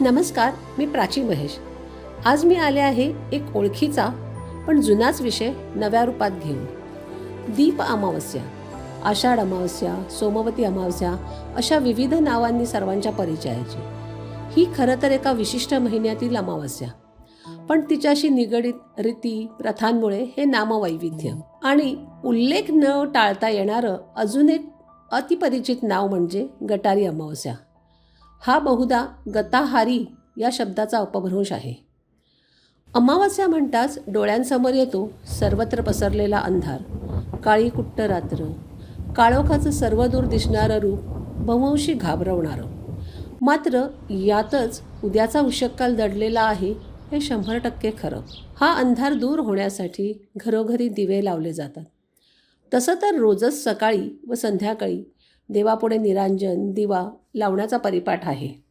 नमस्कार मी प्राची महेश. आज मी आले आहे एक ओळखीचा पण जुनाच विषय नव्या रूपात घेऊन. दीप अमावस्या आषाढ अमावस्या सोमवती अमावस्या अशा विविध नावांनी सर्वांच्या परिचयाची. ही खरं तर एका विशिष्ट महिन्यातील अमावस्या. पण तिच्याशी निगडीत रीती प्रथांमुळे हे नामवैविध्य आणि उल्लेख न टाळता येणारं अजून एक अतिपरिचित नाव म्हणजे गटारी अमावस्या. हा बहुधा गताहारी या शब्दाचा अपभ्रंश आहे. अमावस्या म्हणताच डोळ्यांसमोर येतो सर्वत्र पसरलेला अंधार. काळी कुट्ट रात्र. काळोखाचं सर्वदूर दिसणारं रूप बहुंशी घाबरवणारं. मात्र यातच उद्याचा उशक्काल दडलेला आहे हे शंभर टक्के खरं. हा अंधार दूर होण्यासाठी घरोघरी दिवे लावले जातात. तसं तर रोजच सकाळी व संध्याकाळी देवापुढे निरांजन दिवा लावण्याचा परिपाठ आहे.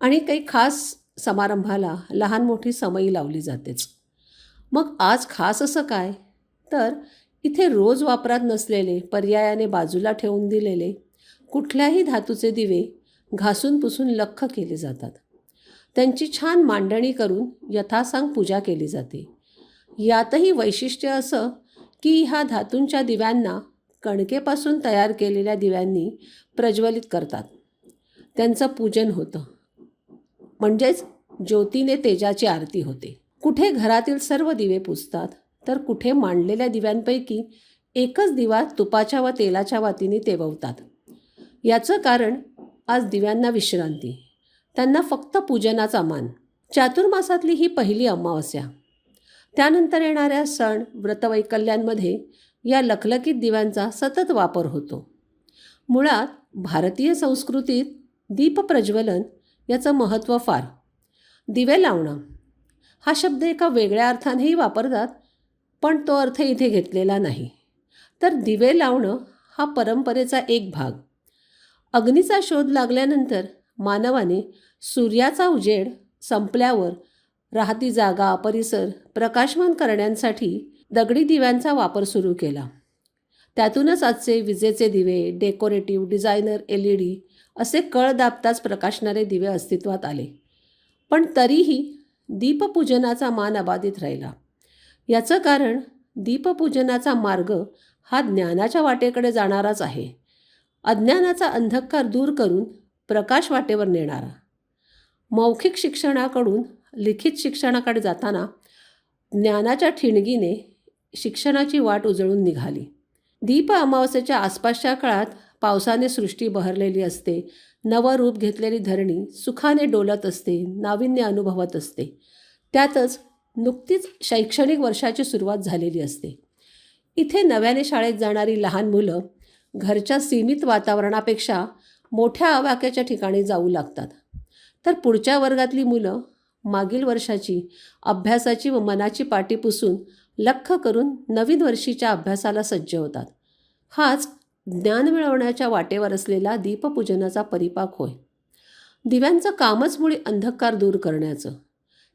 आणि काही खास समारंभाला लहान मोठी समयी लावली जातेच. मग आज खास असं काय? तर इथे रोज वापरात नसलेले पर्यायाने बाजूला ठेवून दिलेले कुठल्याही धातूचे दिवे घासून पुसून लख्ख केले जातात. त्यांची छान मांडणी करून यथासांग पूजा केली जाते. यातही वैशिष्ट्य असं की ह्या धातूंच्या दिव्यांना कणकेपासून तयार केलेल्या दिव्यांनी प्रज्वलित करतात. त्यांचं पूजन होतं. म्हणजेच ज्योतीने तेजाची आरती होते. कुठे घरातील सर्व दिवे पुजतात तर कुठे मांडलेल्या दिव्यांपैकी एकच दिवा तुपाच्या व तेलाच्या वातीने तेववतात. याचं कारण आज दिव्यांना विश्रांती. त्यांना फक्त पूजनाचा मान. चातुर्मासातली ही पहिली अमावस्या. त्यानंतर येणाऱ्या सण व्रतवैकल्यांमध्ये या लखलखीत दिव्यांचा सतत वापर होतो. मुळात भारतीय संस्कृतीत दीपप्रज्वलन याचं महत्त्व फार. दिवे लावणं हा शब्द एका वेगळ्या अर्थानेही वापरतात पण तो अर्थ इथे घेतलेला नाही. तर दिवे लावणं हा परंपरेचा एक भाग. अग्नीचा शोध लागल्यानंतर मानवाने सूर्याचा उजेड संपल्यावर राहती जागा परिसर प्रकाशमान करण्यासाठी दगडी दिव्यांचा वापर सुरू केला. त्यातूनच आजचे विजेचे दिवे decorative designer L E D असे कळ दाबताच प्रकाशणारे दिवे अस्तित्वात आले. पण तरीही दीपपूजनाचा मान अबाधित राहिला. याचं कारण दीपपूजनाचा मार्ग हा ज्ञानाच्या वाटेकडे जाणाराच आहे. अज्ञानाचा अंधकार दूर करून प्रकाश वाटेवर नेणारा. मौखिक शिक्षणाकडून लिखित शिक्षणाकडे जाताना ज्ञानाच्या ठिणगीने शिक्षणाची वाट उजळून निघाली. दीप अमावस्येच्या आसपासच्या काळात पावसाने सृष्टी बहरलेली असते. नवं रूप घेतलेली धरणी सुखाने डोलत असते नाविन्य अनुभवत असते. त्यातच नुकतीच शैक्षणिक वर्षाची सुरुवात झालेली असते. इथे नव्याने शाळेत जाणारी लहान मुलं घरच्या सीमित वातावरणापेक्षा मोठ्या आवाक्याच्या ठिकाणी जाऊ लागतात. तर पुढच्या वर्गातली मुलं मागील वर्षाची अभ्यासाची व मनाची पाठी पुसून लख करून नवीन वर्षीच्या अभ्यासाला सज्ज होतात. हाच ज्ञान मिळवण्याच्या वाटेवर असलेला दीपपूजनाचा परिपाक होय. दिव्यांचं कामच मुळी अंधकार दूर करण्याचं.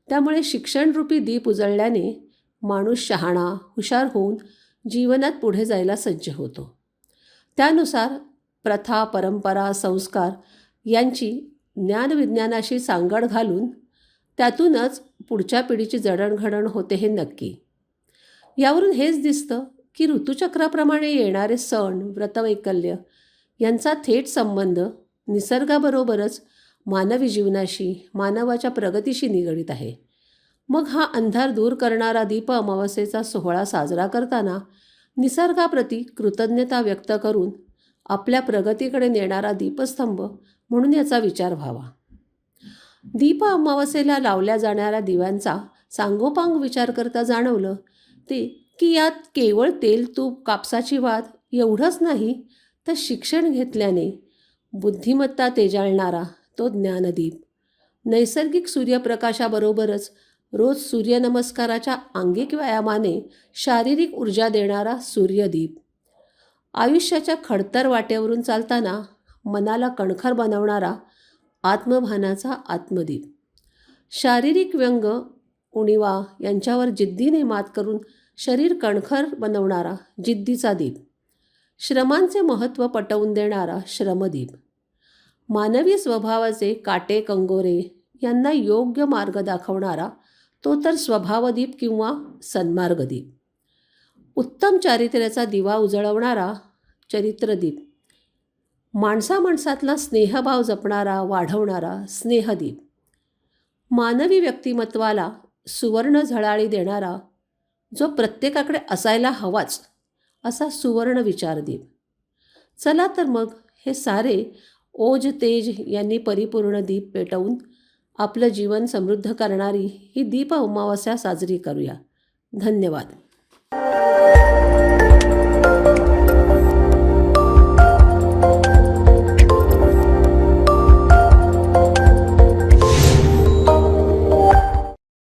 त्यामुळे शिक्षणरूपी दीप उजळल्याने माणूस शहाणा हुशार होऊन जीवनात पुढे जायला सज्ज होतो. त्यानुसार प्रथा परंपरा संस्कार यांची ज्ञानविज्ञानाशी सांगड घालून त्यातूनच पुढच्या पिढीची जडणघडण होते हे नक्की. यावरून हेच दिसतं की ऋतुचक्राप्रमाणे येणारे सण व्रतवैकल्य यांचा थेट संबंध निसर्गाबरोबरच मानवी जीवनाशी मानवाच्या प्रगतीशी निगडीत आहे. मग हा अंधार दूर करणारा दीप अमावस्येचा सोहळा साजरा करताना निसर्गाप्रती कृतज्ञता व्यक्त करून आपल्या प्रगतीकडे नेणारा दीपस्तंभ म्हणून याचा विचार व्हावा. दीप अमावस्येला लावल्या जाणाऱ्या दिव्यांचा सांगोपांग विचार करता जाणवलं ते की यात केवळ तेल तूप कापसाची वाद एवढंच नाही तर शिक्षण घेतल्याने बुद्धिमत्ता तेजाळणारा तो ज्ञानदीप. नैसर्गिक सूर्यप्रकाशाबरोबरच रोज सूर्यनमस्काराच्या आंगिक व्यायामाने शारीरिक ऊर्जा देणारा सूर्यदीप. आयुष्याच्या खडतर वाटेवरून चालताना मनाला कणखर बनवणारा आत्मभानाचा आत्मदीप. शारीरिक व्यंग उणिवा यांच्यावर जिद्दीने मात करून शरीर कणखर बनवणारा जिद्दीचा दीप. श्रमांचे महत्त्व पटवून देणारा श्रमदीप. मानवी स्वभावाचे काटे कंगोरे यांना योग्य मार्ग दाखवणारा तो तर स्वभावदीप किंवा सन्मार्गदीप. उत्तम चारित्र्याचा दिवा उजळवणारा चरित्रदीप. माणसा माणसातला स्नेहभाव जपणारा वाढवणारा स्नेहदीप. मानवी व्यक्तिमत्वाला सुवर्ण झळाळी देणारा जो प्रत्येकाकडे असायला हवाच असा सुवर्ण विचारदीप चला तर मग हे सारे ओज तेज यांनी परिपूर्ण दीप पेटवून आपलं जीवन समृद्ध करणारी ही दीप अमावस्या साजरी करूया. धन्यवाद.